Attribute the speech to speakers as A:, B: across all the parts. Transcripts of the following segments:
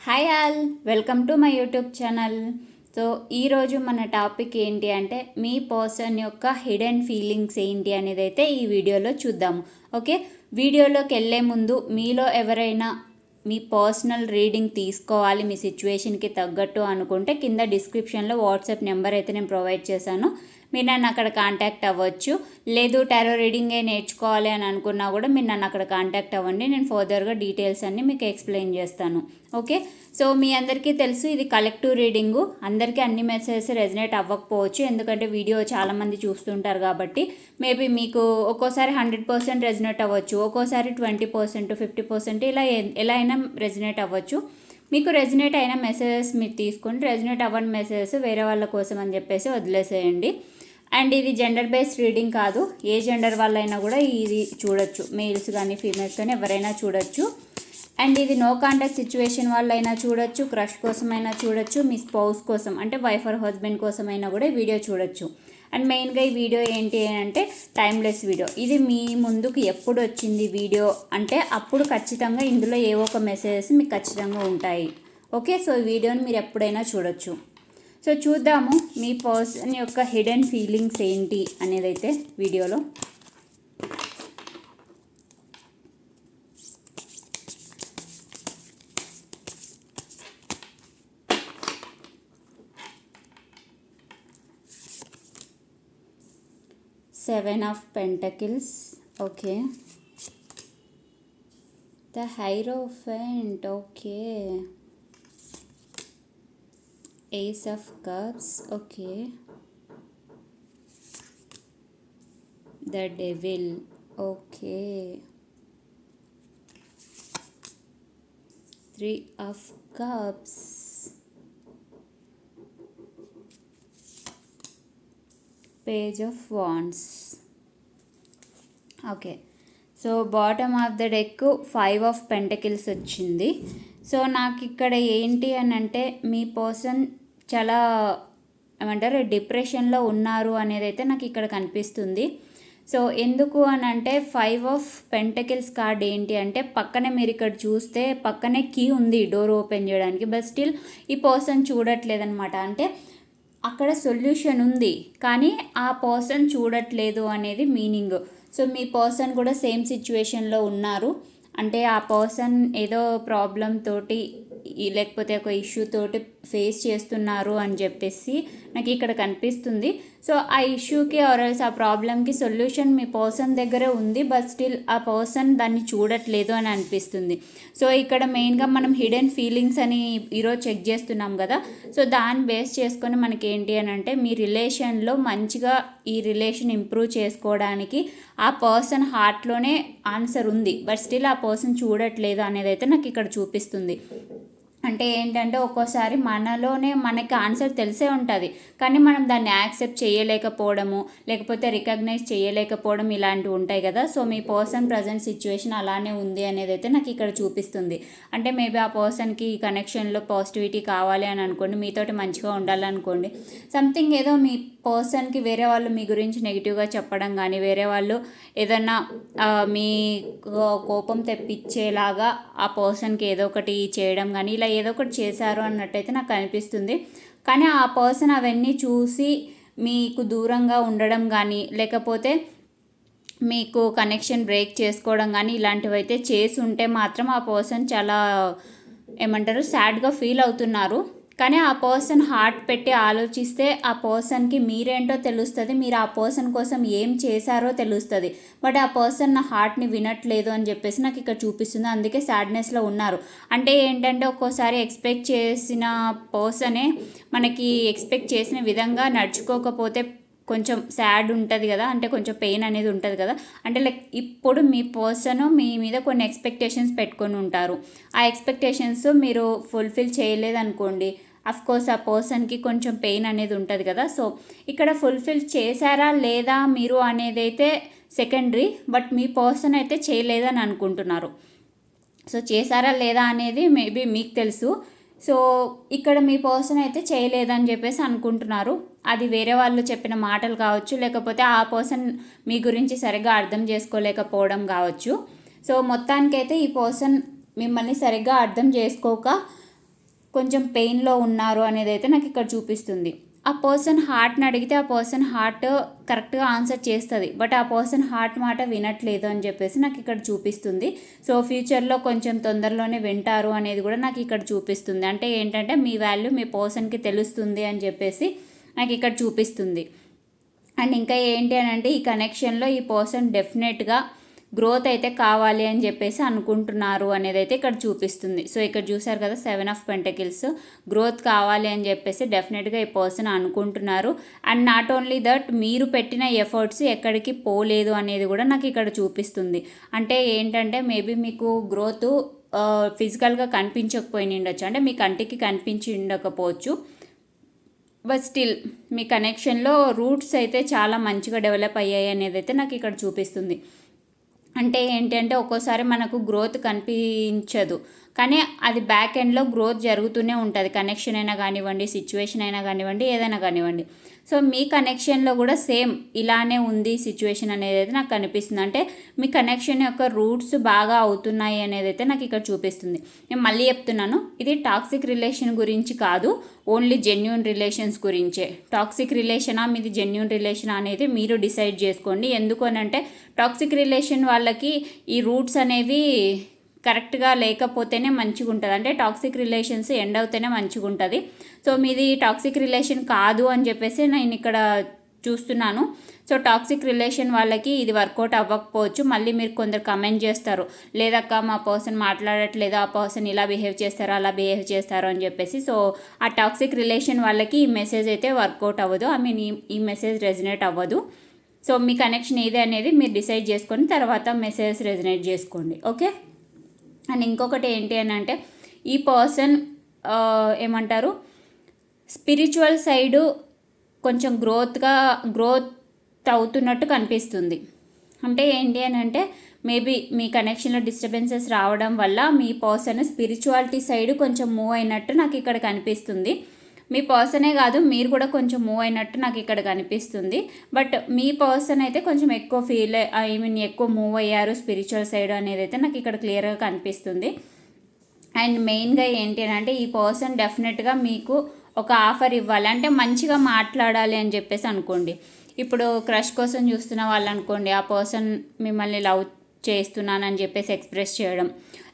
A: Hi all welcome to my YouTube channel so ఈరోజు మన topic ఏంటి అంటే మీ పర్సన్ యొక్క హిడెన్ ఫీలింగ్స్ ఏంటి అనేది అయితే ఈ వీడియోలో చూద్దాము ఓకే వీడియోలోకి వెళ్ళే ముందు మీలో ఎవరైనా మీ పర్సనల్ రీడింగ్ తీసుకోవాలి మీ సిచ్యువేషన్కి తగ్గట్టు అనుకుంటే కింద డిస్క్రిప్షన్లో వాట్సాప్ నెంబర్ అయితే నేను ప్రొవైడ్ చేశాను. మీరు నన్ను అక్కడ కాంటాక్ట్ అవ్వచ్చు. లేదు టారో రీడింగే నేర్చుకోవాలి అని అనుకున్నా కూడా మీరు నన్ను అక్కడ కాంటాక్ట్ అవ్వండి. నేను ఫర్దర్గా డీటెయిల్స్ అన్నీ మీకు ఎక్స్ప్లెయిన్ చేస్తాను. ఓకే సో మీ అందరికీ తెలుసు ఇది కలెక్టివ్ రీడింగు అందరికీ అన్ని మెసేజెస్ రెజనేట్ అవ్వకపోవచ్చు. ఎందుకంటే వీడియో చాలామంది చూస్తుంటారు కాబట్టి మేబీ మీకు ఒక్కోసారి హండ్రెడ్ పర్సెంట్ రెజనేట్ అవ్వచ్చు. ఒక్కోసారి ట్వంటీ పర్సెంట్ ఫిఫ్టీ పర్సెంట్ ఇలా ఎలా అయినా రెజనేట్ అవ్వచ్చు. మీకు రెజినేట్ అయిన మెసేజెస్ మీరు తీసుకొని రెజినేట్ అవ్వని మెసేజెస్ వేరే వాళ్ళ కోసం అని చెప్పేసి వదిలేసేయండి. అండ్ ఇది జెండర్ బేస్డ్ రీడింగ్ కాదు. ఏ జెండర్ వాళ్ళైనా కూడా ఇది చూడొచ్చు. మేల్స్ కానీ ఫీమేల్స్ కానీ ఎవరైనా చూడొచ్చు. అండ్ ఇది నో కాంటాక్ట్ సిచ్యువేషన్ వాళ్ళైనా చూడొచ్చు. క్రష్ కోసమైనా చూడొచ్చు. మీ స్పౌస్ కోసం అంటే వైఫ్ ఆర్ హస్బెండ్ కోసమైనా కూడా వీడియో చూడొచ్చు. అండ్ మెయిన్గా ఈ వీడియో ఏంటి అంటే టైమ్లెస్ వీడియో ఇది మీ ముందుకు ఎప్పుడు వచ్చింది వీడియో అంటే అప్పుడు ఖచ్చితంగా ఇందులో ఏవో ఒక మెసేజెస్ మీకు ఖచ్చితంగా ఉంటాయి. ఓకే సో ఈ వీడియోని మీరు ఎప్పుడైనా చూడొచ్చు. సో చూద్దాము మీ పర్సన్ యొక్క హిడెన్ ఫీలింగ్స్ ఏంటి అనేది అయితే వీడియోలో. Seven of pentacles okay. The hierophant okay. Ace of cups okay the devil okay three of cups page of wands okay so bottom of the deck five of pentacles వచ్చింది so నాకు ఇక్కడ ఏంటి అని అంటే మీ పర్సన్ చాలా ఏమంటారు డిప్రెషన్లో ఉన్నారు అనేది అయితే నాకు ఇక్కడ కనిపిస్తుంది. సో ఎందుకు అని అంటే ఫైవ్ ఆఫ్ పెంటకిల్స్ కార్డ్ ఏంటి అంటే పక్కనే మీరు ఇక్కడ చూస్తే పక్కనే కీ ఉంది డోర్ ఓపెన్ చేయడానికి బట్ స్టిల్ ఈ పర్సన్ చూడట్లేదనమాట అంటే అక్కడ సొల్యూషన్ ఉంది కానీ ఆ పర్సన్ చూడట్లేదు అనేది మీనింగ్. సో మీ పర్సన్ కూడా సేమ్ సిచ్యువేషన్లో ఉన్నారు. అంటే ఆ పర్సన్ ఏదో ప్రాబ్లం తోటి లేకపోతే ఒక ఇష్యూ తోటి ఫేస్ చేస్తున్నారు అని చెప్పేసి నాకు ఇక్కడ కనిపిస్తుంది. సో ఆ ఇష్యూకి ఆర్ఎల్స్ ఆ ప్రాబ్లంకి సొల్యూషన్ మీ పర్సన్ దగ్గరే ఉంది బట్ స్టిల్ ఆ పర్సన్ దాన్ని చూడట్లేదు అని అనిపిస్తుంది. సో ఇక్కడ మెయిన్గా మనం హిడెన్ ఫీలింగ్స్ అని ఈరోజు చెక్ చేస్తున్నాం కదా. సో దాన్ని బేస్ చేసుకొని మనకి ఏంటి అని అంటే మీ రిలేషన్లో మంచిగా ఈ రిలేషన్ ఇంప్రూవ్ చేసుకోవడానికి ఆ పర్సన్ హార్ట్లోనే ఆన్సర్ ఉంది బట్ స్టిల్ ఆ పర్సన్ చూడట్లేదు అనేది అయితే నాకు ఇక్కడ చూపిస్తుంది. అంటే ఏంటంటే ఒక్కోసారి మనలోనే మనకి ఆన్సర్ తెలిసే ఉంటుంది. కానీ మనం దాన్ని యాక్సెప్ట్ చేయలేకపోవడము లేకపోతే రికగ్నైజ్ చేయలేకపోవడం ఇలాంటివి ఉంటాయి కదా. సో మీ పర్సన్ ప్రజెంట్ సిచ్యువేషన్ అలానే ఉంది అనేది అయితే నాకు ఇక్కడ చూపిస్తుంది. అంటే మేబీ ఆ పర్సన్కి ఈ కనెక్షన్లో పాజిటివిటీ కావాలి అని అనుకోండి మీతోటి మంచిగా ఉండాలనుకోండి సంథింగ్ ఏదో మీ పర్సన్కి వేరే వాళ్ళు మీ గురించి నెగిటివ్గా చెప్పడం కానీ వేరే వాళ్ళు ఏదన్నా మీ కోపం తెప్పించేలాగా ఆ పర్సన్కి ఏదో ఒకటి చేయడం కానీ ఇలా ఏదో ఒకటి చేశారు అన్నట్టయితే నాకు అనిపిస్తుంది. కానీ ఆ పర్సన్ అవన్నీ చూసి మీకు దూరంగా ఉండడం కానీ లేకపోతే మీకు కనెక్షన్ బ్రేక్ చేసుకోవడం కానీ ఇలాంటివి అయితే చేసి ఉంటే మాత్రం ఆ పర్సన్ చాలా ఏమంటారు సాడ్గా ఫీల్ అవుతున్నారు. కానీ ఆ పర్సన్ హార్ట్ పెట్టి ఆలోచిస్తే ఆ పర్సన్కి మీరేంటో తెలుస్తుంది మీరు ఆ పర్సన్ కోసం ఏం చేశారో తెలుస్తుంది. బట్ ఆ పర్సన్ నా హార్ట్ని వినట్లేదు అని చెప్పేసి నాకు ఇక్కడ చూపిస్తుంది. అందుకే సాడ్నెస్లో ఉన్నారు. అంటే ఏంటంటే ఒక్కోసారి ఎక్స్పెక్ట్ చేసిన పర్సనే మనకి ఎక్స్పెక్ట్ చేసిన విధంగా నడుచుకోకపోతే కొంచెం సాడ్ ఉంటుంది కదా అంటే కొంచెం పెయిన్ అనేది ఉంటుంది కదా. అంటే లైక్ ఇప్పుడు మీ పర్సన్ మీ మీద కొన్ని ఎక్స్పెక్టేషన్స్ పెట్టుకొని ఉంటారు. ఆ ఎక్స్పెక్టేషన్స్ మీరు ఫుల్ఫిల్ చేయలేదనుకోండి కోర్స్ ఆ పర్సన్కి కొంచెం పెయిన్ అనేది ఉంటుంది కదా. సో ఇక్కడ ఫుల్ఫిల్ చేశారా లేదా మీరు అనేది అయితే సెకండరీ బట్ మీ పర్సన్ అయితే చేయలేదని అనుకుంటున్నారు. సో చేశారా లేదా అనేది మేబీ మీకు తెలుసు. సో ఇక్కడ మీ పర్సన్ అయితే చేయలేదని చెప్పేసి అనుకుంటున్నారు. అది వేరే వాళ్ళు చెప్పిన మాటలు కావచ్చు లేకపోతే ఆ పర్సన్ మీ గురించి సరిగ్గా అర్థం చేసుకోలేకపోవడం కావచ్చు. సో మొత్తానికైతే ఈ పర్సన్ మిమ్మల్ని సరిగ్గా అర్థం చేసుకోక కొంచెం పెయిన్లో ఉన్నారు అనేది అయితే నాకు ఇక్కడ చూపిస్తుంది. ఆ పర్సన్ హార్ట్ని అడిగితే ఆ పర్సన్ హార్ట్ కరెక్ట్గా ఆన్సర్ చేస్తుంది. బట్ ఆ పర్సన్ హార్ట్ మాట వినట్లేదు అని చెప్పేసి నాకు ఇక్కడ చూపిస్తుంది. సో ఫ్యూచర్లో కొంచెం తొందరలోనే వింటారు అనేది కూడా నాకు ఇక్కడ చూపిస్తుంది. అంటే ఏంటంటే మీ వాల్యూ మీ పర్సన్కి తెలుస్తుంది అని చెప్పేసి నాకు ఇక్కడ చూపిస్తుంది. అండ్ ఇంకా ఏంటి అని అంటే ఈ కనెక్షన్లో ఈ పర్సన్ డెఫినెట్గా గ్రోత్ అయితే కావాలి అని చెప్పేసి అనుకుంటున్నారు అనేది అయితే ఇక్కడ చూపిస్తుంది. సో ఇక్కడ చూసారు కదా సెవెన్ ఆఫ్ పెంటకిల్స్ గ్రోత్ కావాలి అని చెప్పేసి డెఫినెట్గా ఈ పర్సన్ అనుకుంటున్నారు. అండ్ నాట్ ఓన్లీ దట్ మీరు పెట్టిన ఎఫర్ట్స్ ఎక్కడికి పోలేదు అనేది కూడా నాకు ఇక్కడ చూపిస్తుంది. అంటే ఏంటంటే మేబీ మీకు గ్రోత్ ఫిజికల్గా కనిపించకపోయి ఉండొచ్చు. అంటే మీ కంటికి కనిపించి ఉండకపోవచ్చు. బట్ స్టిల్ మీ కనెక్షన్లో రూట్స్ అయితే చాలా మంచిగా డెవలప్ అయ్యాయి అనేది అయితే నాకు ఇక్కడ చూపిస్తుంది. అంటే ఏంటంటే ఒక్కోసారి మనకు గ్రోత్ కనిపించదు. కానీ అది బ్యాక్ ఎండ్లో గ్రోత్ జరుగుతూనే ఉంటుంది. కనెక్షన్ అయినా కానివ్వండి సిచ్యువేషన్ అయినా కానివ్వండి ఏదైనా కానివ్వండి. సో మీ కనెక్షన్లో కూడా సేమ్ ఇలానే ఉంది సిచ్యువేషన్ అనేది అయితే నాకు కనిపిస్తుంది అంటే మీ కనెక్షన్ యొక్క రూట్స్ బాగా అవుతున్నాయి అనేది అయితే నాకు ఇక్కడ చూపిస్తుంది. నేను మళ్ళీ చెప్తున్నాను. ఇది టాక్సిక్ రిలేషన్ గురించి కాదు. ఓన్లీ జెన్యున్ రిలేషన్స్ గురించే. టాక్సిక్ రిలేషనా మీది జెన్యున్ రిలేషన్ అనేది మీరు డిసైడ్ చేసుకోండి. ఎందుకు అని అంటే టాక్సిక్ రిలేషన్ వాళ్ళకి ఈ రూట్స్ అనేవి కరెక్ట్గా లేకపోతేనే మంచిగా ఉంటుంది అంటే టాక్సిక్ రిలేషన్స్ ఎండ్ అవుతేనే మంచిగా ఉంటుంది సో మీది టాక్సిక్ రిలేషన్ కాదు అని చెప్పేసి నేను ఇక్కడ చూస్తున్నాను. సో టాక్సిక్ రిలేషన్ వాళ్ళకి ఇది వర్కౌట్ అవ్వకపోవచ్చు. మళ్ళీ మీరు కొందరు కమెంట్ చేస్తారు. లేదక్క మా పర్సన్ మాట్లాడట్లేదు. ఆ పర్సన్ ఇలా బిహేవ్ చేస్తారు అలా బిహేవ్ చేస్తారు అని చెప్పేసి. సో ఆ టాక్సిక్ రిలేషన్ వాళ్ళకి ఈ మెసేజ్ అయితే వర్కౌట్ అవ్వదు. ఐ మీన్ ఈ మెసేజ్ రెజినేట్ అవ్వదు. సో మీ కనెక్షన్ ఏది అనేది మీరు డిసైడ్ చేసుకొని తర్వాత మెసేజ్ రెజినేట్ చేసుకోండి. ఓకే? అండ్ ఇంకొకటి ఏంటి అని అంటే ఈ పర్సన్ ఏమంటారు స్పిరిచువల్ సైడు కొంచెం గ్రోత్గా గ్రోత్ అవుతున్నట్టు కనిపిస్తుంది. అంటే ఏంటి అని అంటే మేబీ మీ కనెక్షన్లో డిస్టర్బెన్సెస్ రావడం వల్ల మీ పర్సన్ స్పిరిచువాలిటీ సైడ్ కొంచెం మూవ్ అయినట్టు నాకు ఇక్కడ కనిపిస్తుంది. మీ పర్సనే కాదు మీరు కూడా కొంచెం మూవ్ అయినట్టు నాకు ఇక్కడ కనిపిస్తుంది. బట్ మీ పర్సన్ అయితే కొంచెం ఎక్కువ ఫీల్ ఐ మీన్ ఎక్కువ మూవ్ అయ్యారు స్పిరిచువల్ సైడ్ అనేది అయితే నాకు ఇక్కడ క్లియర్గా కనిపిస్తుంది. అండ్ మెయిన్గా ఏంటి అంటే ఈ పర్సన్ డెఫినెట్గా మీకు ఒక ఆఫర్ ఇవ్వాలి. అంటే మంచిగా మాట్లాడాలి అని చెప్పేసి అనుకోండి. ఇప్పుడు క్రష్ కోసం చూస్తున్న వాళ్ళు అనుకోండి ఆ పర్సన్ మిమ్మల్ని లవ్ చేస్తున్నానని చెప్పేసి ఎక్స్ప్రెస్ చేయడం.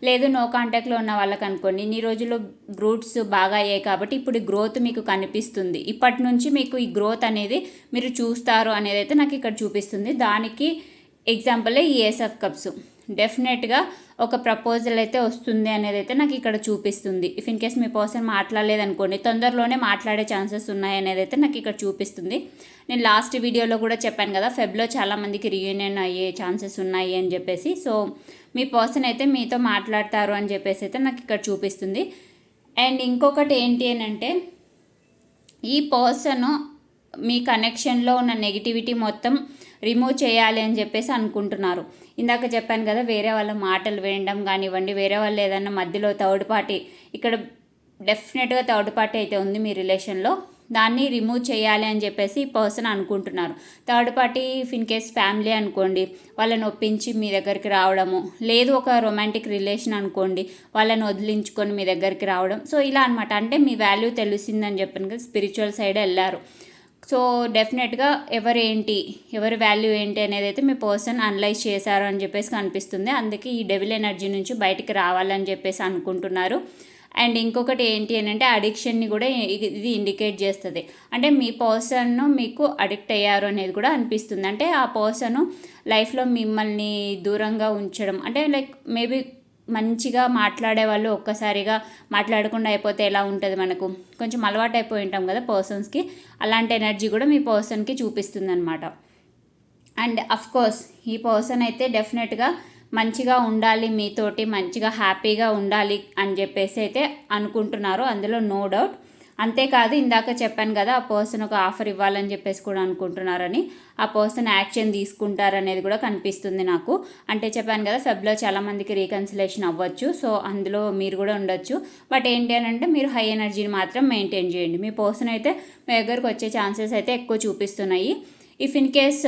A: లేదు నో కాంటాక్ట్లో ఉన్న వాళ్ళకి అనుకోండి ఇన్ని రోజుల్లో గ్రూట్స్ బాగా అయ్యాయి కాబట్టి ఇప్పుడు గ్రోత్ మీకు కనిపిస్తుంది. ఇప్పటి నుంచి మీకు ఈ గ్రోత్ అనేది మీరు చూస్తారు అనేది అయితే నాకు ఇక్కడ చూపిస్తుంది. దానికి ఎగ్జాంపులే ఈ ఏఎస్ఎఫ్ కప్స్ డెఫినెట్గా ఒక ప్రపోజల్ అయితే వస్తుంది అనేది అయితే నాకు ఇక్కడ చూపిస్తుంది. ఇఫ్ ఇన్ కేస్ మీ పర్సన్ మాట్లాడలేదనుకోండి తొందరలోనే మాట్లాడే ఛాన్సెస్ ఉన్నాయి అనేది అయితే నాకు ఇక్కడ చూపిస్తుంది. నేను లాస్ట్ వీడియోలో కూడా చెప్పాను కదా ఫెబ్లో చాలామందికి రీయూనియన్ అయ్యే ఛాన్సెస్ ఉన్నాయి అని చెప్పేసి. సో మీ పర్సన్ అయితే మీతో మాట్లాడతారు అని చెప్పేసి అయితే నాకు ఇక్కడ చూపిస్తుంది. అండ్ ఇంకొకటి ఏంటి అని అంటే ఈ పర్సన్ మీ కనెక్షన్లో ఉన్న నెగిటివిటీ మొత్తం రిమూవ్ చేయాలి అని చెప్పేసి అనుకుంటున్నారు. ఇందాక చెప్పాను కదా వేరే వాళ్ళ మాటలు వినడం కానివ్వండి వేరే వాళ్ళు ఏదన్నా మధ్యలో థర్డ్ పార్టీ ఇక్కడ డెఫినెట్గా థర్డ్ పార్టీ అయితే ఉంది మీ రిలేషన్లో దాన్ని రిమూవ్ చేయాలి అని చెప్పేసి ఈ పర్సన్ అనుకుంటున్నారు. Third party in case family అనుకోండి వాళ్ళని ఒప్పించి మీ దగ్గరికి రావడము లేదు ఒక రొమాంటిక్ రిలేషన్ అనుకోండి వాళ్ళని వదిలించుకొని మీ దగ్గరికి రావడం. సో ఇలా అనమాట అంటే మీ వాల్యూ తెలిసిందని చెప్పాను కదా స్పిరిచువల్ సైడ్ వెళ్ళారు. సో డెఫినెట్గా ఎవరు ఏంటి ఎవరి వాల్యూ ఏంటి అనేది అయితే మీ పర్సన్ అనలైజ్ చేశారు అని చెప్పేసి కనిపిస్తుంది. అందుకే ఈ డెవిల్ ఎనర్జీ నుంచి బయటికి రావాలని చెప్పేసి అనుకుంటున్నారు. అండ్ ఇంకొకటి ఏంటి అని అంటే అడిక్షన్ని కూడా ఇది ఇండికేట్ చేస్తుంది. అంటే మీ పర్సన్ను మీకు అడిక్ట్ అయ్యారు అనేది కూడా అనిపిస్తుంది. అంటే ఆ పర్సన్ లైఫ్లో మిమ్మల్ని దూరంగా ఉంచడం అంటే లైక్ మేబీ మంచిగా మాట్లాడే వాళ్ళు ఒక్కసారిగా మాట్లాడకుండా అయిపోతే ఎలా ఉంటుంది మనకు? కొంచెం అలవాటు అయిపోయి ఉంటాం కదా పర్సన్స్కి. అలాంటి ఎనర్జీ కూడా మీ పర్సన్కి చూపిస్తుంది అనమాట అండ్ కోర్స్ ఈ పర్సన్ అయితే డెఫినెట్గా మంచిగా ఉండాలి మీతోటి మంచిగా హ్యాపీగా ఉండాలి అని చెప్పేసి అయితే అనుకుంటున్నారు. అందులో నో డౌట్. అంతేకాదు ఇందాక చెప్పాను కదా ఆ పర్సన్ ఒక ఆఫర్ ఇవ్వాలని చెప్పేసి కూడా అనుకుంటున్నారని ఆ పర్సన్ యాక్షన్ తీసుకుంటారనేది కూడా కనిపిస్తుంది నాకు. అంటే చెప్పాను కదా ఫెబ్లో చాలామందికి రీకన్సిలేషన్ అవ్వచ్చు సో అందులో మీరు కూడా ఉండొచ్చు. బట్ ఏంటి అని అంటే మీరు హై ఎనర్జీని మాత్రం మెయింటైన్ చేయండి. మీ పర్సన్ అయితే మీ దగ్గరకు వచ్చే ఛాన్సెస్ అయితే ఎక్కువ చూపిస్తున్నాయి. ఇఫ్ ఇన్ కేస్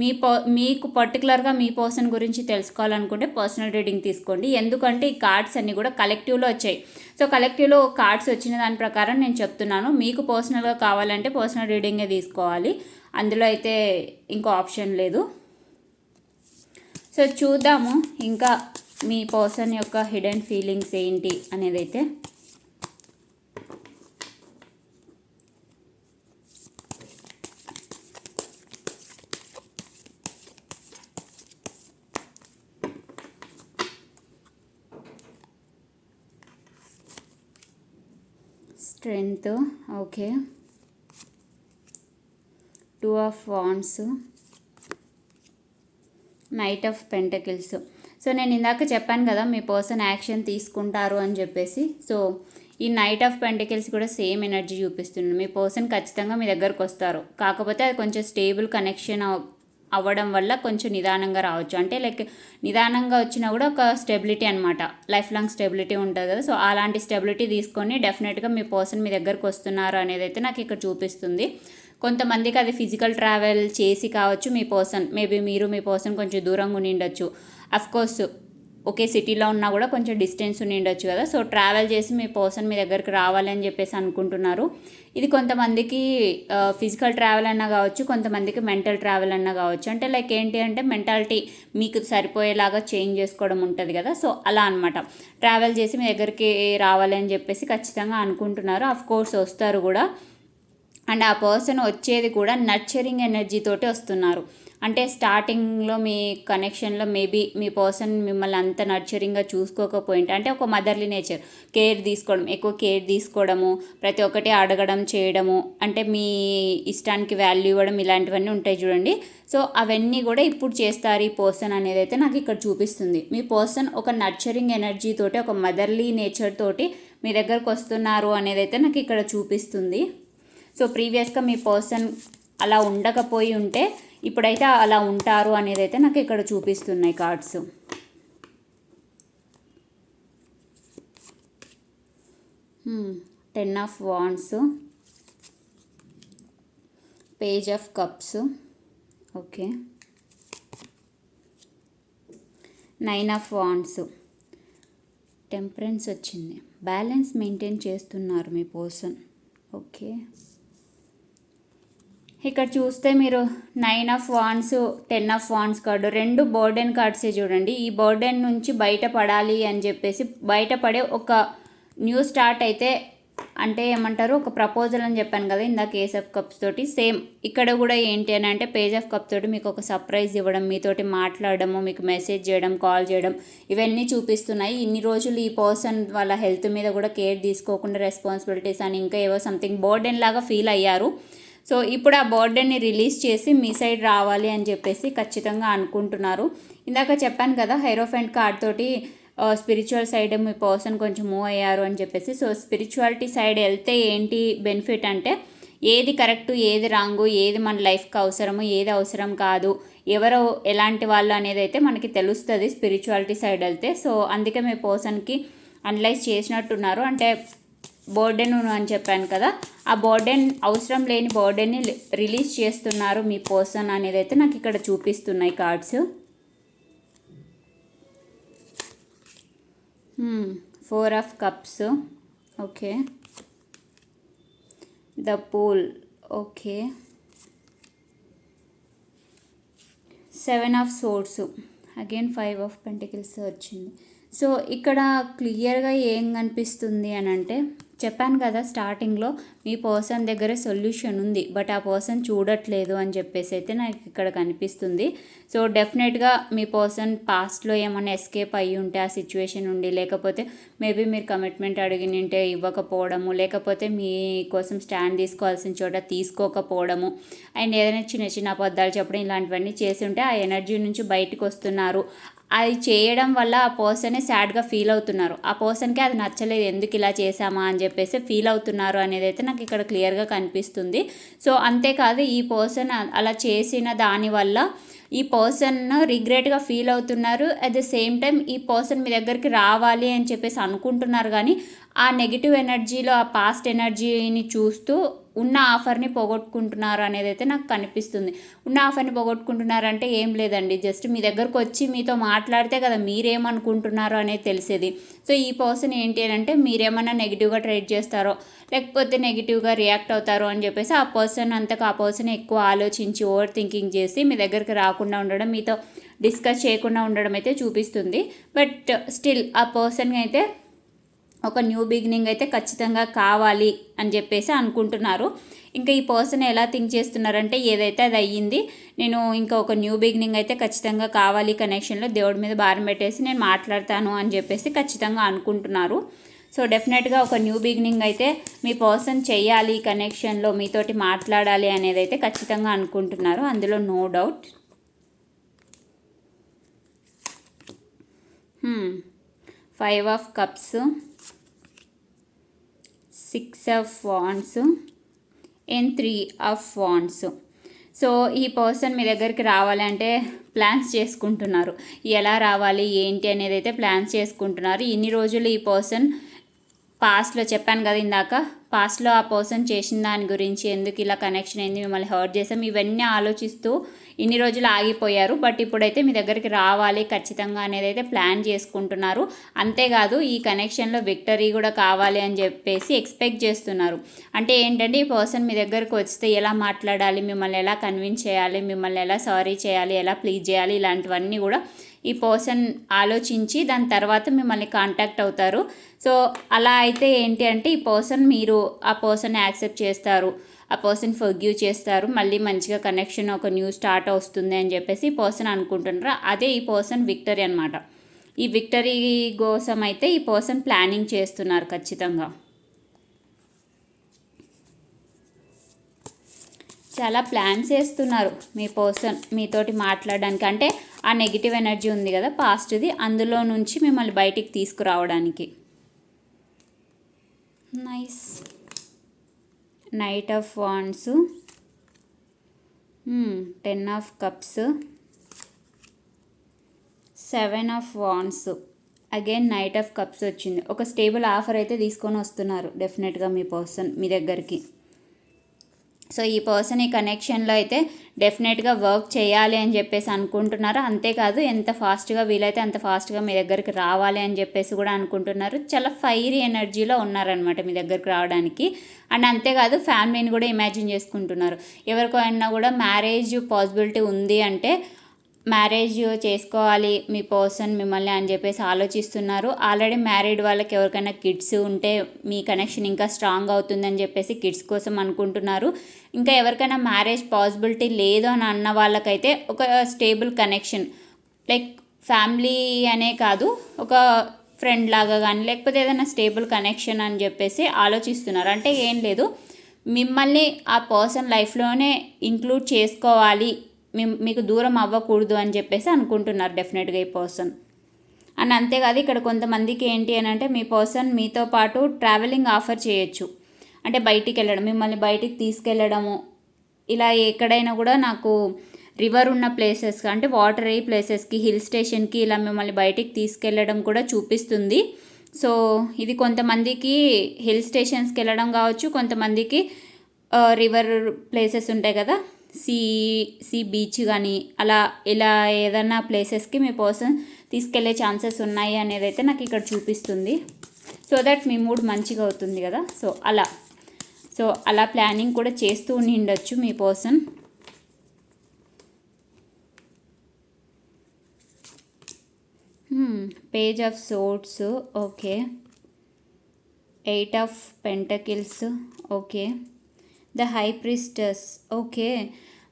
A: మీ పో మీకు పర్టికులర్గా మీ పర్సన్ గురించి తెలుసుకోవాలనుకుంటే పర్సనల్ రీడింగ్ తీసుకోండి. ఎందుకంటే ఈ కార్డ్స్ అన్నీ కూడా కలెక్టివ్లో వచ్చాయి. సో కలెక్టివ్లో కార్డ్స్ వచ్చిన దాని ప్రకారం నేను చెప్తున్నాను. మీకు పర్సనల్గా కావాలంటే పర్సనల్ రీడింగే తీసుకోవాలి. అందులో అయితే ఇంకో ఆప్షన్ లేదు. సో చూద్దాము ఇంకా మీ పర్సన్ యొక్క హిడెన్ ఫీలింగ్స్ ఏంటి అనేది అయితే. Strength okay. Two of wands. Knight of pentacles. So నేను ఇందాక చెప్పాను కదా మీ పర్సన్ యాక్షన్ తీసుకుంటారు అని చెప్పేసి. సో ఈ నైట్ ఆఫ్ పెంటికల్స్ కూడా సేమ్ ఎనర్జీ చూపిస్తుంది. మీ పర్సన్ ఖచ్చితంగా మీ దగ్గరకు వస్తారు. కాకపోతే అది కొంచెం స్టేబుల్ కనెక్షన్ అవ్వడం వల్ల కొంచెం నిదానంగా రావచ్చు. అంటే లైక్ నిదానంగా వచ్చినా కూడా ఒక స్టెబిలిటీ అనమాట లైఫ్ లాంగ్ స్టెబిలిటీ ఉంటుంది కదా. సో అలాంటి స్టెబిలిటీ తీసుకొని డెఫినెట్గా మీ పర్సన్ మీ దగ్గరకు వస్తున్నారు అనేది అయితే నాకు ఇక్కడ చూపిస్తుంది. కొంతమందికి అది ఫిజికల్ ట్రావెల్ చేసి కావచ్చు మీ పర్సన్. మేబీ మీరు మీ పర్సన్ కొంచెం దూరంగా ఉండి ఉండొచ్చు. కోర్స్ ఒకే సిటీలో ఉన్నా కూడా కొంచెం డిస్టెన్స్ ఉండొచ్చు కదా. సో ట్రావెల్ చేసి మీ పర్సన్ మీ దగ్గరికి రావాలి అని చెప్పేసి అనుకుంటున్నారు. ఇది కొంతమందికి ఫిజికల్ ట్రావెల్ అన్నా కావచ్చు కొంతమందికి మెంటల్ ట్రావెల్ అన్నా కావచ్చు. అంటే లైక్ ఏంటి అంటే మెంటాలిటీ మీకు సరిపోయేలాగా చేంజ్ చేసుకోవడం ఉంటుంది కదా. సో అలా అనమాట ట్రావెల్ చేసి మీ దగ్గరికి రావాలి అని చెప్పేసి ఖచ్చితంగా అనుకుంటున్నారు. అఫ్ కోర్స్ వస్తారు కూడా. అండ్ ఆ పర్సన్ వచ్చేది కూడా నర్చరింగ్ ఎనర్జీతోటి వస్తున్నారు. అంటే స్టార్టింగ్లో మీ కనెక్షన్లో మేబీ మీ పర్సన్ మిమ్మల్ని అంత నర్చరింగ్గా చూసుకోకపోయింటే అంటే ఒక మదర్లీ నేచర్ కేర్ తీసుకోవడం ఎక్కువ కేర్ తీసుకోవడము ప్రతి ఒక్కటి అడగడం చేయడము అంటే మీ ఇష్టానికి వాల్యూ ఇవ్వడం ఇలాంటివన్నీ ఉంటాయి చూడండి. సో అవన్నీ కూడా ఇప్పుడు చేస్తారు ఈ పర్సన్ అనేది అయితే నాకు ఇక్కడ చూపిస్తుంది. మీ పర్సన్ ఒక నర్చరింగ్ ఎనర్జీ తోటి ఒక మదర్లీ నేచర్ తోటి మీ దగ్గరకు వస్తున్నారు అనేది అయితే నాకు ఇక్కడ చూపిస్తుంది. సో ప్రీవియస్గా మీ పర్సన్ అలా ఉండకపోయి ఉంటే ఇప్పుడైతే అలా ఉంటారు అనేది అయితే నాకు ఇక్కడ చూపిస్తున్నాయి cards. Ten of wands page of cups okay. Nine of wands temperance వచ్చింది. బ్యాలెన్స్ మెయింటైన్ చేస్తున్నారు మీ పర్సన్. ఓకే. ఇక్కడ చూస్తే మీరు nine of wands ten of wands card రెండు బర్డెన్ కార్డ్సే చూడండి. ఈ బర్డెన్ నుంచి బయటపడాలి అని చెప్పేసి బయటపడే ఒక న్యూ స్టార్ట్ అయితే అంటే ఏమంటారు? ఒక ప్రపోజల్ అని చెప్పాను కదా ఇందాక ఏస్ ఆఫ్ కప్స్ తోటి. సేమ్ ఇక్కడ కూడా ఏంటి అని అంటే పేజ్ ఆఫ్ కప్ తోటి మీకు ఒక సర్ప్రైజ్ ఇవ్వడం మీతోటి మాట్లాడడము మీకు మెసేజ్ చేయడం కాల్ చేయడం ఇవన్నీ చూపిస్తున్నాయి. ఇన్ని రోజులు ఈ పర్సన్ వాళ్ళ హెల్త్ మీద కూడా కేర్ తీసుకోకుండా రెస్పాన్సిబిలిటీస్ అని ఇంకా ఏవో సంథింగ్ బర్డెన్ లాగా ఫీల్ అయ్యారు. సో ఇప్పుడు ఆ బర్త్డేని రిలీజ్ చేసి మీ సైడ్ రావాలి అని చెప్పేసి ఖచ్చితంగా అనుకుంటున్నారు. ఇందాక చెప్పాను కదా హైరోఫెంట్ కార్డ్ తోటి స్పిరిచువల్ సైడ్ మీ పర్సన్ కొంచెం మూవ్ అయ్యారు అని చెప్పేసి. సో స్పిరిచువాలిటీ సైడ్ వెళ్తే ఏంటి బెనిఫిట్ అంటే ఏది కరెక్ట్ ఏది రాంగు ఏది మన లైఫ్కి అవసరము ఏది అవసరం కాదు ఎవరో ఎలాంటి వాళ్ళు అనేది అయితే మనకి తెలుస్తుంది స్పిరిచువాలిటీ సైడ్ వెళ్తే. సో అందుకే మీ పర్సన్కి అనలైజ్ చేసినట్టున్నారు. అంటే బర్డెన్ అని చెప్పాను కదా ఆ బర్డెన్ అవసరం లేని బర్డెన్ని రిలీజ్ చేస్తున్నారు మీ పర్సన్ అనేది అయితే నాకు ఇక్కడ చూపిస్తున్నాయి cards. Four of cups. Okay. The fool. Okay. Seven of swords. Again five of pentacles వచ్చింది. సో ఇక్కడ క్లియర్గా ఏం కనిపిస్తుంది అని అంటే చెప్పాను కదా స్టార్టింగ్లో మీ పర్సన్ దగ్గర సొల్యూషన్ ఉంది బట్ ఆ పర్సన్ చూడట్లేదు అని చెప్పేసి అయితే నాకు ఇక్కడ కనిపిస్తుంది. సో డెఫినెట్గా మీ పర్సన్ పాస్ట్లో ఏమైనా ఎస్కేప్ అయ్యి ఉంటే ఆ సిచ్యువేషన్ ఉండి లేకపోతే మేబీ మీరు కమిట్మెంట్ అడిగినంటే ఇవ్వకపోవడము లేకపోతే మీ కోసం స్టాండ్ తీసుకోవాల్సిన చోట తీసుకోకపోవడము అండ్ ఏదైనా చిన్న చిన్న అబద్ధాలు చెప్పడం ఇలాంటివన్నీ చేసి ఉంటే ఆ ఎనర్జీ నుంచి బయటకు వస్తున్నారు. అది చేయడం వల్ల ఆ పర్సనే సాడ్గా ఫీల్ అవుతున్నారు. ఆ పర్సన్కి అది నచ్చలేదు ఎందుకు ఇలా చేశామా అని చెప్పేసి ఫీల్ అవుతున్నారు అనేది అయితే నాకు ఇక్కడ క్లియర్గా కనిపిస్తుంది. సో అంతేకాదు ఈ పర్సన్ అలా చేసిన దానివల్ల ఈ పర్సన్ రిగ్రెట్గా ఫీల్ అవుతున్నారు. అట్ ద సేమ్ టైం ఈ పర్సన్ మీ దగ్గరికి రావాలి అని చెప్పేసి అనుకుంటున్నారు కానీ ఆ నెగిటివ్ ఎనర్జీలో ఆ పాస్ట్ ఎనర్జీని చూస్తూ ఉన్న ఆఫర్ని పోగొట్టుకుంటున్నారు అనేది అయితే నాకు కనిపిస్తుంది. ఉన్న ఆఫర్ని పోగొట్టుకుంటున్నారంటే ఏం లేదండి. జస్ట్ మీ దగ్గరకు వచ్చి మీతో మాట్లాడితే కదా మీరేమనుకుంటున్నారో అనేది తెలిసేది. సో ఈ పర్సన్ ఏంటి అని అంటే మీరేమన్నా నెగిటివ్గా ట్రేడ్ చేస్తారో లేకపోతే నెగిటివ్గా రియాక్ట్ అవుతారో అని చెప్పేసి ఆ పర్సన్ అంతకు ఆ పర్సన్ ఎక్కువ ఆలోచించి ఓవర్ థింకింగ్ చేసి మీ దగ్గరికి రాకుండా ఉండడం మీతో డిస్కస్ చేయకుండా ఉండడం అయితే చూపిస్తుంది. బట్ స్టిల్ ఆ పర్సన్ అయితే ఒక న్యూ బిగినింగ్ అయితే ఖచ్చితంగా కావాలి అని చెప్పేసి అనుకుంటున్నారు. ఇంకా ఈ పర్సన్ ఎలా థింక్ చేస్తున్నారంటే ఏదైతే అది అయ్యింది నేను ఇంకా ఒక న్యూ బిగినింగ్ అయితే ఖచ్చితంగా కావాలి కనెక్షన్లో దేవుడి మీద భారం పెట్టేసి నేను మాట్లాడతాను అని చెప్పేసి ఖచ్చితంగా అనుకుంటున్నారు. సో డెఫినెట్గా ఒక న్యూ బిగినింగ్ అయితే మీ పర్సన్ చేయాలి కనెక్షన్లో మీతోటి మాట్లాడాలి అనేది అయితే ఖచ్చితంగా అనుకుంటున్నారు. అందులో no doubt. Five of cups. Six of wands and three of wands. So ఈ పర్సన్ మీ దగ్గరికి రావాలంటే ప్లాన్స్ చేసుకుంటున్నారు. ఎలా రావాలి ఏంటి అనేది అయితే ప్లాన్స్ చేసుకుంటున్నారు. ఇన్ని రోజులు ఈ పర్సన్ పాస్ట్లో చెప్పాను కదా ఇందాక పాస్ట్లో ఆ పర్సన్ చేసిన దాని గురించి ఎందుకు ఇలా కనెక్షన్ అయింది మిమ్మల్ని హర్ట్ చేసాం ఇవన్నీ ఆలోచిస్తూ ఇన్ని రోజులు ఆగిపోయారు బట్ ఇప్పుడైతే మీ దగ్గరికి రావాలి ఖచ్చితంగా అనేది అయితే ప్లాన్ చేసుకుంటున్నారు. అంతేకాదు ఈ కనెక్షన్లో విక్టరీ కూడా కావాలి అని చెప్పేసి ఎక్స్పెక్ట్ చేస్తున్నారు. అంటే ఏంటంటే ఈ పర్సన్ మీ దగ్గరికి వస్తే ఎలా మాట్లాడాలి మిమ్మల్ని ఎలా కన్విన్స్ చేయాలి మిమ్మల్ని ఎలా సారీ చేయాలి ఎలా ప్లీజ్ చేయాలి ఇలాంటివన్నీ కూడా ఈ పర్సన్ ఆలోచించి దాని తర్వాత మిమ్మల్ని కాంటాక్ట్ అవుతారు. సో అలా అయితే ఏంటి అంటే ఈ పర్సన్ మీరు ఆ పర్సన్ యాక్సెప్ట్ చేస్తారు. ఆ పర్సన్ ఫర్గ్యూ చేస్తారు మళ్ళీ మంచిగా కనెక్షన్ ఒక న్యూ స్టార్ట్ వస్తుంది అని చెప్పేసి పర్సన్ అనుకుంటున్నారు? అదే ఈ పర్సన్ విక్టరీ అనమాట ఈ విక్టరీ కోసం అయితే ఈ పర్సన్ ప్లానింగ్ చేస్తున్నారు ఖచ్చితంగా. చాలా ప్లాన్స్ చేస్తున్నారు మీ పర్సన్ మీతోటి మాట్లాడడానికి. అంటే ఆ నెగిటివ్ ఎనర్జీ ఉంది కదా పాస్ట్ది అందులో నుంచి మిమ్మల్ని బయటికి తీసుకురావడానికి. Nice knight of wands. Ten of cups. Seven of wands. Again knight of cups వచ్చింది. ఒక స్టేబుల్ ఆఫర్ అయితే తీసుకొని వస్తున్నారు డెఫినెట్గా మీ పర్సన్ మీ దగ్గరికి. సో ఈ పర్సన్ ఈ కనెక్షన్లో అయితే డెఫినెట్గా వర్క్ చేయాలి అని చెప్పేసి అనుకుంటున్నారు. అంతేకాదు ఎంత ఫాస్ట్గా వీలైతే అంత ఫాస్ట్గా మీ దగ్గరికి రావాలి అని చెప్పేసి కూడా అనుకుంటున్నారు. చాలా ఫైరీ ఎనర్జీలో ఉన్నారనమాట మీ దగ్గరికి రావడానికి. అండ్ అంతేకాదు ఫ్యామిలీని కూడా ఇమాజిన్ చేసుకుంటున్నారు. ఎవరికైనా కూడా మ్యారేజ్ పాసిబిలిటీ ఉంది అంటే మ్యారేజ్ చేసుకోవాలి మీ పర్సన్ మిమ్మల్ని అని చెప్పేసి ఆలోచిస్తున్నారు. ఆల్రెడీ మ్యారీడ్ వాళ్ళకి ఎవరికైనా కిడ్స్ ఉంటే మీ కనెక్షన్ ఇంకా స్ట్రాంగ్ అవుతుందని చెప్పేసి కిడ్స్ కోసం అనుకుంటున్నారు. ఇంకా ఎవరికైనా మ్యారేజ్ పాసిబిలిటీ లేదు అని అన్న వాళ్ళకైతే ఒక స్టేబుల్ కనెక్షన్ లైక్ ఫ్యామిలీ అనే కాదు ఒక ఫ్రెండ్ లాగా కానీ లేకపోతే ఏదైనా స్టేబుల్ కనెక్షన్ అని చెప్పేసి ఆలోచిస్తున్నారు. అంటే ఏం లేదు. మిమ్మల్ని ఆ పర్సన్ లైఫ్లోనే ఇంక్లూడ్ చేసుకోవాలి. మీకు దూరం అవ్వకూడదు అని చెప్పేసి అనుకుంటున్నారు డెఫినెట్గా ఈ పర్సన్. అండ్ అంతేకాదు ఇక్కడ కొంతమందికి ఏంటి అని అంటే మీ పర్సన్ మీతో పాటు ట్రావెలింగ్ ఆఫర్ చేయొచ్చు. అంటే బయటికి వెళ్ళడం మిమ్మల్ని బయటికి తీసుకెళ్ళడము ఇలా ఎక్కడైనా కూడా నాకు రివర్ ఉన్న ప్లేసెస్ అంటే వాటర్ అయ్యి ప్లేసెస్కి హిల్ స్టేషన్కి ఇలా మిమ్మల్ని బయటికి తీసుకెళ్ళడం కూడా చూపిస్తుంది. సో ఇది కొంతమందికి హిల్ స్టేషన్స్కి వెళ్ళడం కావచ్చు కొంతమందికి రివర్ ప్లేసెస్ ఉంటాయి కదా. సీ సీ బీచ్ కానీ అలా ఇలా ఏదైనా ప్లేసెస్కి మీ పర్సన్ తీసుకెళ్ళే ఛాన్సెస్ ఉన్నాయి అనేది అయితే నాకు ఇక్కడ చూపిస్తుంది. సో దట్ మీ మూడ్ మంచిగా అవుతుంది కదా. సో అలా. సో అలా ప్లానింగ్ కూడా చేస్తూ ఉండొచ్చు మీ person. Page of swords okay. Eight of pentacles okay. The high priestess. Okay.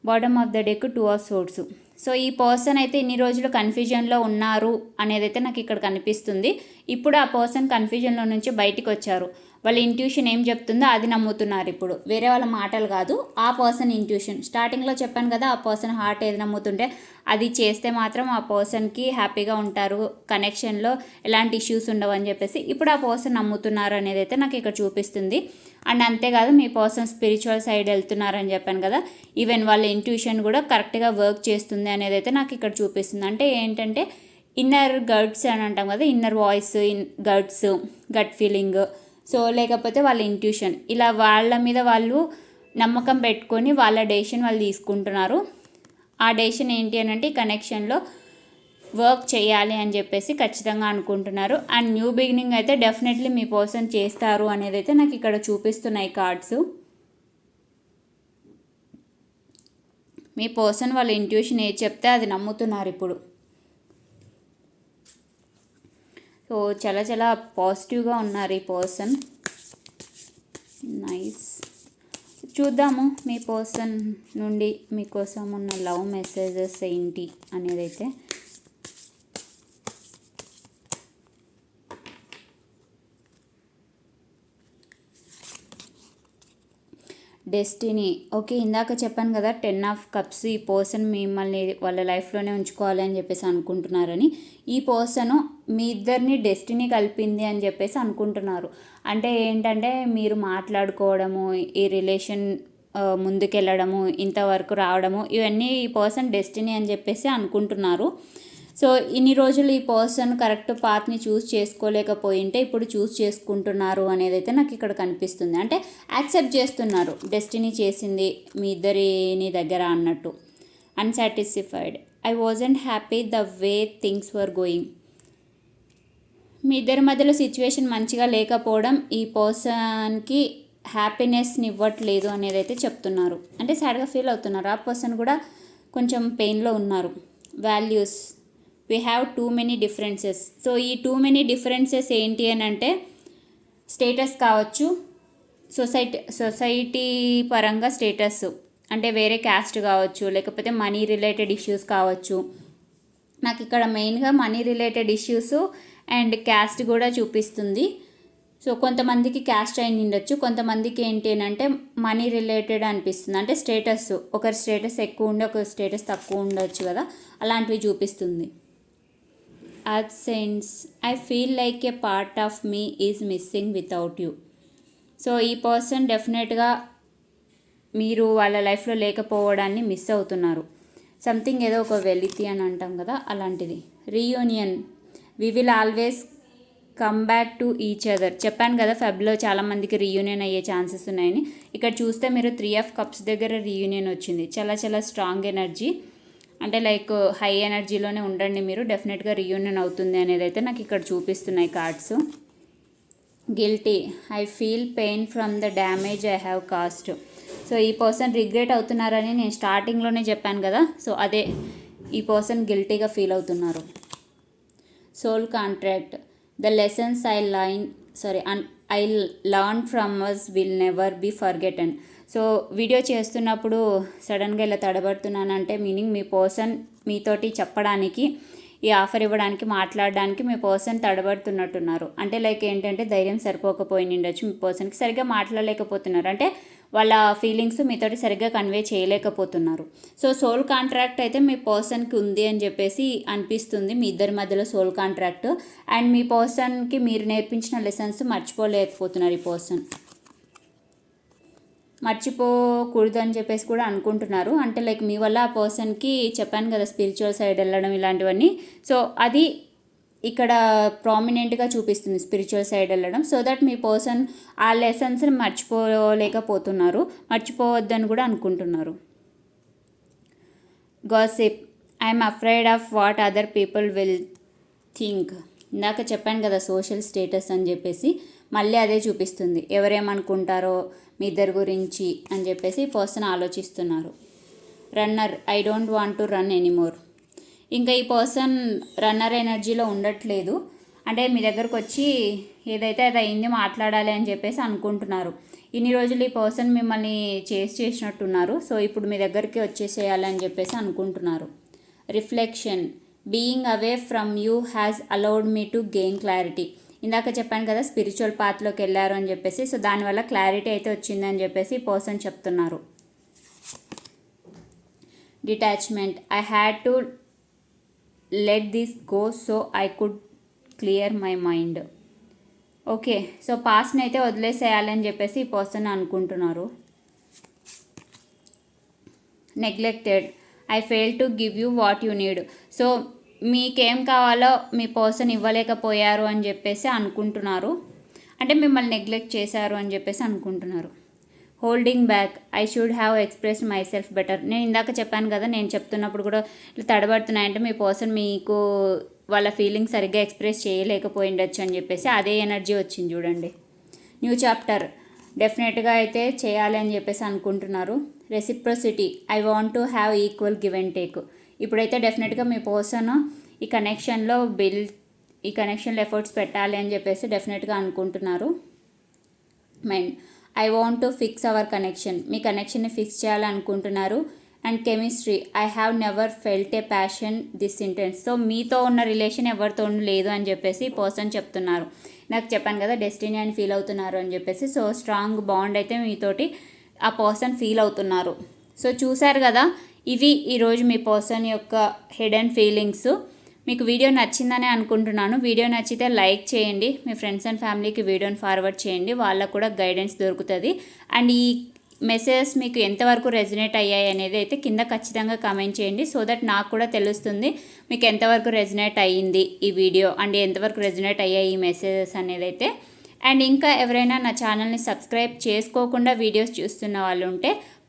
A: Bottom of the deck two of swords so ఈ పర్సన్ అయితే ఇన్ని రోజులు కన్ఫ్యూజన్లో ఉన్నారు అనేది అయితే నాకు ఇక్కడ కనిపిస్తుంది. ఇప్పుడు ఆ పర్సన్ కన్ఫ్యూజన్లో నుంచి బయటికి వచ్చారు వాళ్ళ ఇంట్యూషన్ ఏం చెప్తుందో అది నమ్ముతున్నారు ఇప్పుడు. వేరే వాళ్ళ మాటలు కాదు ఆ పర్సన్ ఇంట్యూషన్ స్టార్టింగ్లో చెప్పాను కదా ఆ పర్సన్ హార్ట్ ఏది నమ్ముతుంటే అది చేస్తే మాత్రం ఆ పర్సన్కి హ్యాపీగా ఉంటారు. కనెక్షన్లో ఎలాంటి ఇష్యూస్ ఉండవని చెప్పేసి ఇప్పుడు ఆ పర్సన్ నమ్ముతున్నారు అనేది అయితే నాకు ఇక్కడ చూపిస్తుంది. అండ్ అంతేకాదు మీ పర్సన్ స్పిరిచువల్ సైడ్ వెళ్తున్నారని చెప్పాను కదా ఈవెన్ వాళ్ళ ఇంట్యూషన్ కూడా కరెక్ట్గా వర్క్ చేస్తుంది అనేది అయితే నాకు ఇక్కడ చూపిస్తుంది. అంటే ఏంటంటే ఇన్నర్ గట్స్ అని అంటాం కదా inner voice in guts gut feeling so లేకపోతే వాళ్ళ ఇంట్యూషన్ ఇలా వాళ్ళ మీద వాళ్ళు నమ్మకం పెట్టుకొని వాళ్ళ డెసిషన్ వాళ్ళు తీసుకుంటున్నారు. ఆ డెసిషన్ ఏంటి అని అంటే ఈ కనెక్షన్లో వర్క్ చేయాలి అని చెప్పేసి ఖచ్చితంగా అనుకుంటున్నారు. అండ్ న్యూ బిగినింగ్ అయితే డెఫినెట్లీ మీ పర్సన్ చేస్తారు అనేది అయితే నాకు ఇక్కడ చూపిస్తున్నాయి కార్డ్స్ మీ పర్సన్ వాళ్ళ ఇంట్యూషన్ ఏది చెప్తే అది నమ్ముతున్నారు ఇప్పుడు. సో చాలా చాలా పాజిటివ్గా ఉన్నారు ఈ పర్సన్. నైస్. చూద్దాము మీ పర్సన్ నుండి మీకోసం ఉన్న లవ్ మెసేజెస్ ఏంటి అనేది అయితే. డెస్టినీ. ఓకే ఇందాక చెప్పాను కదా టెన్ ఆఫ్ కప్స్ ఈ పర్సన్ మిమ్మల్ని వాళ్ళ లైఫ్లోనే ఉంచుకోవాలి అని చెప్పేసి అనుకుంటున్నారని. ఈ పర్సన్ మీ ఇద్దరిని డెస్టినీ కలిపింది అని చెప్పేసి అనుకుంటున్నారు. అంటే ఏంటంటే మీరు మాట్లాడుకోవడము ఈ రిలేషన్ ముందుకెళ్ళడము ఇంతవరకు రావడము ఇవన్నీ ఈ పర్సన్ డెస్టినీ అని చెప్పేసి అనుకుంటున్నారు. సో ఇన్ని రోజులు ఈ పర్సన్ కరెక్ట్ పాత్ని చూస్ చేసుకోలేకపోయింటే ఇప్పుడు చూస్ చేసుకుంటున్నారు అనేది అయితే నాకు ఇక్కడ కనిపిస్తుంది. అంటే యాక్సెప్ట్ చేస్తున్నారు. డెస్టినీ చేసింది మీ ఇద్దరిని దగ్గర అన్నట్టు. Unsatisfied I wasn't happy the way things were going మీ ఇద్దరి మధ్యలో సిచ్యువేషన్ మంచిగా లేకపోవడం ఈ పర్సన్కి హ్యాపీనెస్ని ఇవ్వట్లేదు అనేది అయితే చెప్తున్నారు. అంటే సాడ్గా ఫీల్ అవుతున్నారు. ఆ పర్సన్ కూడా కొంచెం పెయిన్లో ఉన్నారు. Values we have too many differences so ఈ టూ మెనీ డిఫరెన్సెస్ ఏంటి అని అంటే స్టేటస్ కావచ్చు సొసైటీ సొసైటీ పరంగా స్టేటస్ అంటే వేరే క్యాస్ట్ కావచ్చు లేకపోతే మనీ రిలేటెడ్ ఇష్యూస్ కావచ్చు. నాకు ఇక్కడ మెయిన్గా money related issues and caste కూడా చూపిస్తుంది. సో కొంతమందికి క్యాస్ట్ అయిన ఉండొచ్చు. కొంతమందికి ఏంటి అని అంటే మనీ రిలేటెడ్ అనిపిస్తుంది. అంటే స్టేటస్ ఒకరి స్టేటస్ ఎక్కువ ఉండే ఒకరి స్టేటస్ తక్కువ ఉండొచ్చు కదా. అలాంటివి చూపిస్తుంది. Absence I feel like a part of me is missing without you so ఈ పర్సన్ డెఫినెట్గా మీరు వాళ్ళ లైఫ్లో లేకపోవడాన్ని మిస్ అవుతున్నారు. సంథింగ్ ఏదో ఒక వెలితి అని అంటాం కదా అలాంటిది. Reunion we will always come back to each other చెప్పాను కదా ఫెబ్లో చాలామందికి రీయూనియన్ అయ్యే ఛాన్సెస్ ఉన్నాయని. ఇక్కడ చూస్తే మీరు త్రీ ఆఫ్ కప్స్ దగ్గర రీయూనియన్ వచ్చింది. చాలా చాలా స్ట్రాంగ్ ఎనర్జీ అంటే లైక్ హై ఎనర్జీలోనే ఉండండి మీరు. డెఫినెట్గా రీయూనియన్ అవుతుంది అనేది అయితే నాకు ఇక్కడ చూపిస్తున్నాయి cards. Guilty. I feel pain from the damage I have caused. So ఈ పర్సన్ రిగ్రెట్ అవుతున్నారని నేను స్టార్టింగ్లోనే చెప్పాను కదా. సో అదే ఈ పర్సన్ గిల్టీగా ఫీల్ అవుతున్నారు. Soul contract. The lessons I line sorry and I learn from us will never be forgotten. So video చేస్తున్నప్పుడు సడన్గా ఇలా తడబడుతున్నానంటే మీనింగ్ మీ పర్సన్ మీతోటి చెప్పడానికి ఈ ఆఫర్ ఇవ్వడానికి మాట్లాడడానికి మీ పర్సన్ తడబడుతున్నట్టున్నారు. అంటే లైక్ ఏంటంటే ధైర్యం సరిపోకపోయి ఉండొచ్చు మీ పర్సన్కి సరిగ్గా మాట్లాడలేకపోతున్నారు. అంటే వాళ్ళ ఫీలింగ్స్ మీతోటి సరిగ్గా కన్వే చేయలేకపోతున్నారు. సో సోల్ కాంట్రాక్ట్ అయితే మీ పర్సన్కి ఉంది అని చెప్పేసి అనిపిస్తుంది మీ ఇద్దరి మధ్యలో సోల్ కాంట్రాక్ట్. అండ్ మీ పర్సన్కి మీరు నేర్పించిన లెసన్స్ మర్చిపోలేకపోతున్నారు ఈ పర్సన్. మర్చిపోకూడదు అని చెప్పేసి కూడా అనుకుంటున్నారు. అంటే లైక్ మీ వల్ల ఆ పర్సన్కి చెప్పాను కదా స్పిరిచువల్ సైడ్ వెళ్ళడం ఇలాంటివన్నీ. సో అది ఇక్కడ ప్రామినెంట్గా చూపిస్తుంది స్పిరిచువల్ సైడ్ వెళ్ళడం. సో దట్ మీ పర్సన్ ఆ లెసన్స్ని మర్చిపోలేకపోతున్నారు. మర్చిపోవద్దని కూడా అనుకుంటున్నారు. Gossip I'm afraid of what other people will think. ఇందాక చెప్పాను కదా సోషల్ స్టేటస్ అని చెప్పేసి. మళ్ళీ అదే చూపిస్తుంది. ఎవరేమనుకుంటారో మీ ఇద్దరి గురించి అని చెప్పేసి పర్సన్ ఆలోచిస్తున్నారు. Runner I don't want to run anymore ఇంకా ఈ పర్సన్ రన్నర్ ఎనర్జీలో ఉండట్లేదు. అంటే మీ దగ్గరకు వచ్చి ఏదైతే అది అయింది మాట్లాడాలి అని చెప్పేసి అనుకుంటున్నారు. ఇన్ని రోజులు ఈ పర్సన్ మిమ్మల్ని చేసి చేసినట్టున్నారు. సో ఇప్పుడు మీ దగ్గరికి వచ్చేసేయాలి అని చెప్పేసి అనుకుంటున్నారు. Reflection being away from you has allowed me to gain clarity ఇందాక చెప్పాను కదా స్పిరిచువల్ పాత్లోకి వెళ్ళారు అని చెప్పేసి సో దానివల్ల క్లారిటీ అయితే వచ్చిందని చెప్పేసి పర్సన్ చెప్తున్నారు. Detachment I had to let this go so I could clear my mind okay so పాస్ట్ని అయితే వదిలేసేయాలని చెప్పేసి ఈ పర్సన్ అనుకుంటున్నారు. Neglected I fail to give you what you need so మీకేం కావాలో మీ పర్సన్ ఇవ్వలేకపోయారు అని చెప్పేసి అనుకుంటున్నారు. అంటే మిమ్మల్ని నెగ్లెక్ట్ చేశారు అని చెప్పేసి అనుకుంటున్నారు. Holding back I should have express myself better నేను ఇందాక చెప్పాను కదా నేను చెప్తున్నప్పుడు కూడా ఇట్లా తడబడుతున్నాయంటే మీ పర్సన్ మీకు వాళ్ళ ఫీలింగ్స్ సరిగ్గా ఎక్స్ప్రెస్ చేయలేకపోయిండొచ్చు అని చెప్పేసి అదే ఎనర్జీ వచ్చింది చూడండి. న్యూ చాప్టర్ డెఫినెట్గా అయితే చేయాలి అని చెప్పేసి అనుకుంటున్నారు. Reciprocity I want to have equal give and take ఇప్పుడైతే డెఫినెట్గా మీ పర్సన్ ఈ కనెక్షన్లో బిల్ ఈ కనెక్షన్లో ఎఫర్ట్స్ పెట్టాలి అని చెప్పేసి డెఫినెట్గా అనుకుంటున్నారు. Mind I want to fix our connection మీ కనెక్షన్ని ఫిక్స్ చేయాలనుకుంటున్నారు and chemistry I have never felt a passion this intense so మీతో ఉన్న రిలేషన్ ఎవరితో లేదు అని చెప్పేసి పర్సన్ చెప్తున్నారు. నాకు చెప్పాను కదా డెస్టినీ అని ఫీల్ అవుతున్నారు అని చెప్పేసి. సో స్ట్రాంగ్ బాండ్ అయితే మీతోటి ఆ పర్సన్ ఫీల్ అవుతున్నారు. సో చూశారు కదా ఇవి ఈరోజు మీ పర్సన్ యొక్క హెడ్ అండ్ ఫీలింగ్స్. మీకు వీడియో నచ్చిందని అనుకుంటున్నాను. వీడియో నచ్చితే లైక్ చేయండి. మీ ఫ్రెండ్స్ అండ్ ఫ్యామిలీకి వీడియోని ఫార్వర్డ్ చేయండి. వాళ్ళకు కూడా గైడెన్స్ దొరుకుతుంది. అండ్ ఈ మెసేజెస్ మీకు ఎంతవరకు రెజినేట్ అయ్యాయి అనేది అయితే కింద ఖచ్చితంగా కామెంట్ చేయండి. సో దట్ నాకు కూడా తెలుస్తుంది మీకు ఎంతవరకు రెజినేట్ అయ్యింది ఈ వీడియో అండ్ ఎంతవరకు రెజినేట్ అయ్యాయి ఈ మెసేజెస్ అనేది అయితే. అండ్ ఇంకా ఎవరైనా నా ఛానల్ని సబ్స్క్రైబ్ చేసుకోకుండా వీడియోస్ చూస్తున్న వాళ్ళు ఉంటే